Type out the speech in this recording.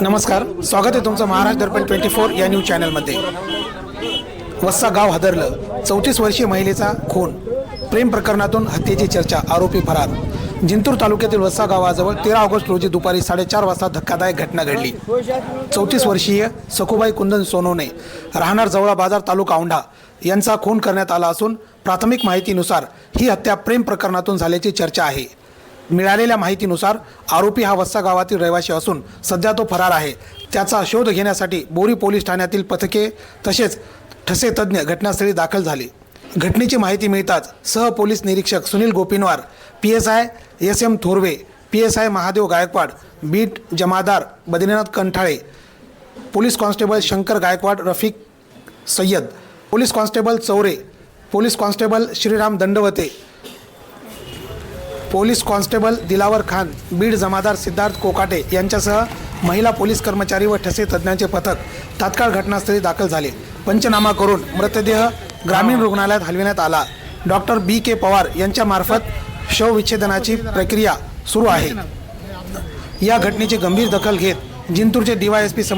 नमस्कार स्वागत आहे तुमचं महाराष्ट्र दर्पण ट्वेंटी फोर या न्यूज चॅनलमध्ये. वस्सा गाव हादरलं चौतीस वर्षीय महिलेचा खून. प्रेम प्रकरणातून हत्येची चर्चा आरोपी फरार. जिंतूर तालुक्यातील वस्सा गावाजवळ तेरा ऑगस्ट रोजी दुपारी साडेचार वाजता धक्कादायक घटना घडली. चौतीस वर्षीय सखुबाई कुंदन सोनोने राहणार जवळा बाजार तालुका औंढा यांचा खून करण्यात आला असून प्राथमिक माहितीनुसार ही हत्या प्रेम प्रकरणातून झाल्याची चर्चा आहे. मिळालेल्या माहितीनुसार आरोपी हा वस्सा गावातील रहिवासी असून सध्या तो फरार आहे. त्याचा शोध घेण्यासाठी बोरी पोलीस ठाण्यातील पथके तसेच ठसे तज्ज्ञ घटनास्थळी दाखल झाले. घटनेची माहिती मिळताच सह पोलीस निरीक्षक Sunil Gopinwar P S I S M Thorve P S I Mahadev Gaikwad beat Jamadar Badrinath Kanthale police constable Shankar Gaikwad Rafiq Sayyed police constable Chaure police constable Shriram Dandavate police constable Dilawar Khan beat जमादार सिद्धार्थ कोकाटे यांच्यासह महिला police कर्मचारी व ठसे तज्ज्ञांचे पथक तात्काळ घटनास्थळी दाखल झाले. पंचनामा करून मृतदेह ग्रामीण रुग्णालयात हलविण्यात आला. डॉक्टर बी के पवार यांच्यामार्फत शवविच्छेदनाची प्रक्रिया सुरू आहे. या घटनेची गंभीर दखल घेत जिंतूरचे डीवायएसपी